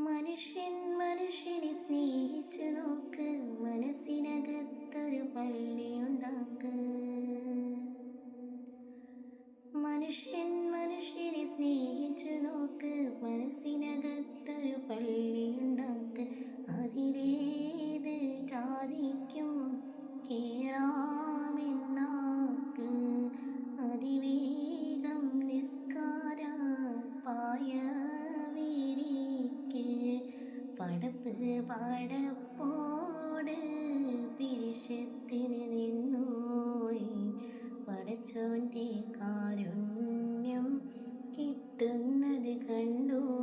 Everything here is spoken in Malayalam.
മനുഷ്യൻ മനുഷ്യനെ സ്നേഹിച്ചു നോക്ക് മനസ്സിനകത്തൊരു പള്ളിയുണ്ടാക്ക് മനുഷ്യൻ മനുഷ്യനെ സ്നേഹിച്ചു നോക്ക് മനസ്സിനകത്തൊരു പള്ളിയുണ്ടാക്ക് അതിലേത് ജാതിക്കും പടപ്പോട് പിരിശത്തിന് നിന്നോളി. പടച്ചോന്റെ കാരുണ്യം കിട്ടുന്നത് കണ്ടോ?